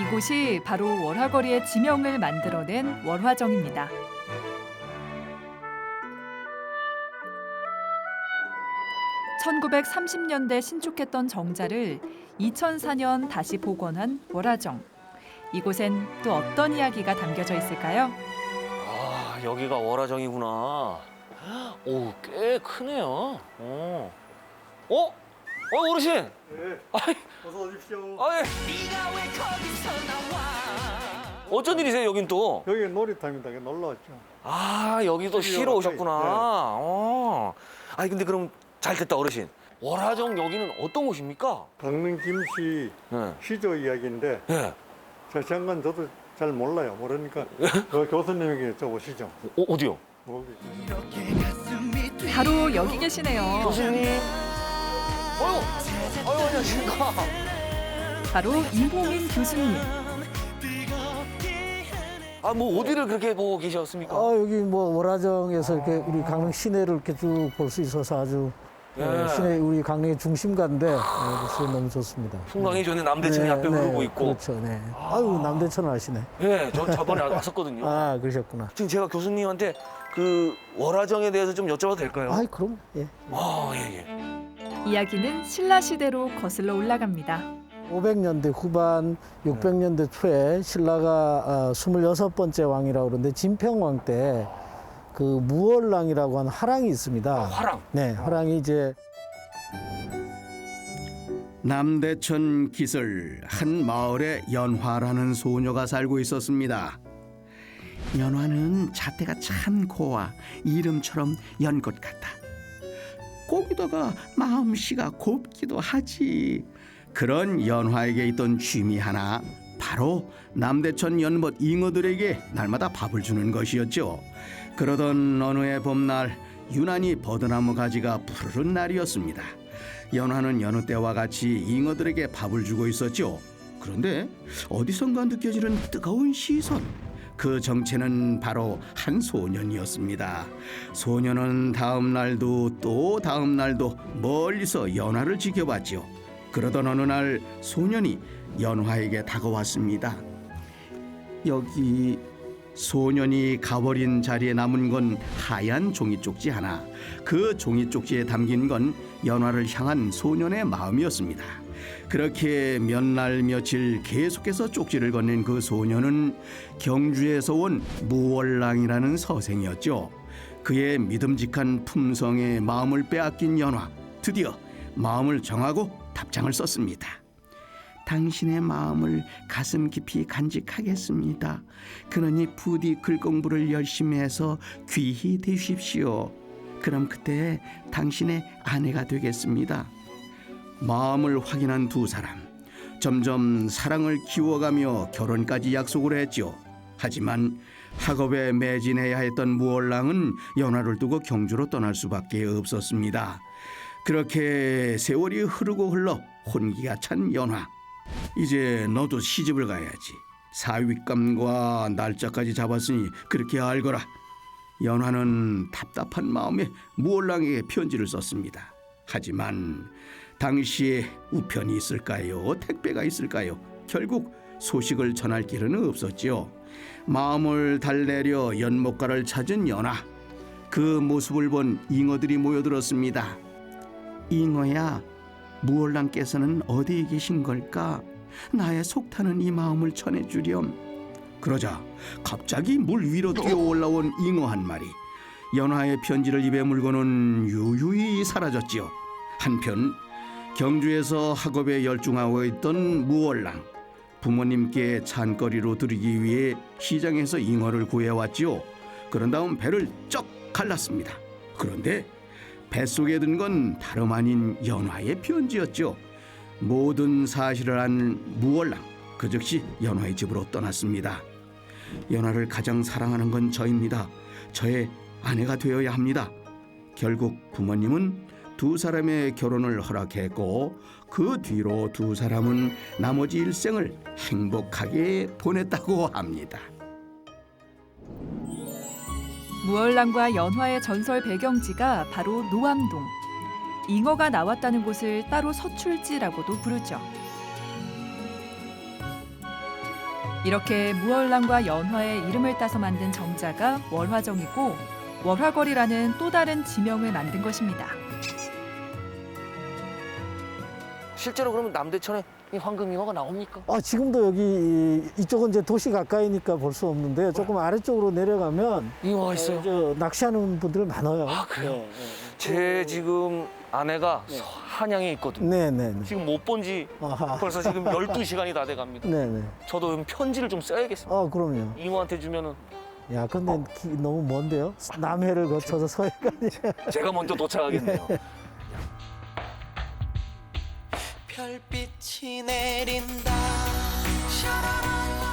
이곳이 바로 월화거리의 지명을 만들어낸 월화정입니다. (1930년대) 신축했던 정자를 (2004년) 다시 복원한 월화정 이곳엔 또 어떤 이야기가 담겨져 있을까요? 아, 여기가 월화정이구나. 오, 꽤 크네요. 어. 어? 어, 어르신! 네, 아이, 어서 오십시오. 아이. 어쩐 일이세요, 여긴 또? 여기 놀이터입니다. 여기 놀러 왔죠. 아, 여기도 여기 쉬러 오셨구나. 네. 어. 아니, 근데 그럼 잘 됐다, 어르신. 월화정 여기는 어떤 곳입니까? 강릉 김씨 네. 시조 이야기인데 예. 저 장관 저도 잘 몰라요. 모르니까 그 교수님에게 여쭤보시죠. 어, 어디요? 모르겠죠. 바로 여기 계시네요. 교수님. 어유, 어유, 안녕하십니까. 바로 이호민 교수님. 아, 뭐 어디를 그렇게 보고 계셨습니까? 아 여기 뭐 월화정에서 이렇게 우리 강릉 시내를 이렇게 쭉 볼 수 있어서 아주 예. 어, 시내 우리 강릉의 중심가인데 어, 그래서 너무 좋습니다. 풍광이 전에 남대천이 네, 앞에 네, 흐르고 있고. 그렇죠. 네. 아유 남대천 아시네. 예, 저 저번에 왔었거든요. 아 그러셨구나. 지금 제가 교수님한테 그 월화정에 대해서 좀 여쭤봐도 될까요? 아이 그럼 예. 아, 예, 예. 이야기는 신라 시대로 거슬러 올라갑니다. 500년대 후반, 600년대 초에 신라가 어, 26번째 왕이라고 그러는데 진평왕 때 그 무월랑이라고 하는 화랑이 있습니다. 화랑. 네, 화랑이 이제 남대천 기슬 한 마을에 연화라는 소녀가 살고 있었습니다. 연화는 자태가 참 고와 이름처럼 연꽃 같다. 거기다가 마음씨가 곱기도 하지. 그런 연화에게 있던 취미 하나 바로 남대천 연못 잉어들에게 날마다 밥을 주는 것이었죠. 그러던 어느 해 봄날 유난히 버드나무 가지가 푸르른 날이었습니다. 연화는 여느 때와 같이 잉어들에게 밥을 주고 있었죠. 그런데 어디선가 느껴지는 뜨거운 시선. 그 정체는 바로 한 소년이었습니다. 소년은 다음 날도 또 다음 날도 멀리서 연화를 지켜봤죠. 그러던 어느 날 소년이 연화에게 다가왔습니다. 여기 소년이 가버린 자리에 남은 건 하얀 종이 쪽지 하나. 그 종이 쪽지에 담긴 건 연화를 향한 소년의 마음이었습니다. 그렇게 몇 날 며칠 계속해서 쪽지를 건넨 그 소년은 경주에서 온 무월랑이라는 서생이었죠. 그의 믿음직한 품성에 마음을 빼앗긴 연화. 드디어 마음을 정하고 답장을 썼습니다. 당신의 마음을 가슴 깊이 간직하겠습니다. 그러니 부디 글 공부를 열심히 해서 귀히 되십시오. 그럼 그때 당신의 아내가 되겠습니다. 마음을 확인한 두 사람. 점점 사랑을 키워가며 결혼까지 약속을 했죠. 하지만 학업에 매진해야 했던 무월랑은 연화를 두고 경주로 떠날 수밖에 없었습니다. 그렇게 세월이 흐르고 흘러 혼기가 찬 연화. 이제 너도 시집을 가야지. 사윗감과 날짜까지 잡았으니 그렇게 알거라. 연화는 답답한 마음에 무월랑에게 편지를 썼습니다. 하지만 당시에 우편이 있을까요? 택배가 있을까요? 결국 소식을 전할 길은 없었지요. 마음을 달래려 연못가를 찾은 연화. 그 모습을 본 잉어들이 모여들었습니다. 잉어야, 무월랑께서는 어디에 계신 걸까? 나의 속타는 이 마음을 전해주렴. 그러자 갑자기 물 위로 뛰어 올라온 잉어 한 마리. 연화의 편지를 입에 물고는 유유히 사라졌지요. 한편 경주에서 학업에 열중하고 있던 무월랑 부모님께 잔거리로 드리기 위해 시장에서 잉어를 구해왔지요. 그런 다음 배를 쩍 갈랐습니다. 그런데 뱃속에 든 건 다름 아닌 연화의 편지였죠. 모든 사실을 안 무월랑 그 즉시 연화의 집으로 떠났습니다. 연화를 가장 사랑하는 건 저입니다. 저의 아내가 되어야 합니다. 결국 부모님은 두 사람의 결혼을 허락했고 그 뒤로 두 사람은 나머지 일생을 행복하게 보냈다고 합니다. 무얼랑과 연화의 전설 배경지가 바로 노암동. 잉어가 나왔다는 곳을 따로 서출지라고도 부르죠. 이렇게 무월랑과 연화의 이름을 따서 만든 정자가 월화정이고 월화거리라는 또 다른 지명을 만든 것입니다. 실제로 그러면 남대천에 이 황금잉어가 나옵니까? 아, 지금도 여기 이- 이쪽은 이제 도시 가까이니까 볼 수 없는데 조금 아래쪽으로 내려가면 잉어가 있어요. 어, 저 낚시하는 분들 많아요. 아, 그래요? 네, 제 지금 아내가 네. 한양에 있거든요. 네, 네. 네. 지금 못 본 지 아하. 벌써 지금 12시간이 다 돼갑니다. 네, 네. 저도 그럼 편지를 좀 써야겠습니다. 아, 그럼요. 잉어한테 주면은 야, 근데 기- 너무 먼데요? 남해를 거쳐서 서해까지. 제가 먼저 도착하겠네요. 별빛이 내린다. 샤라랄라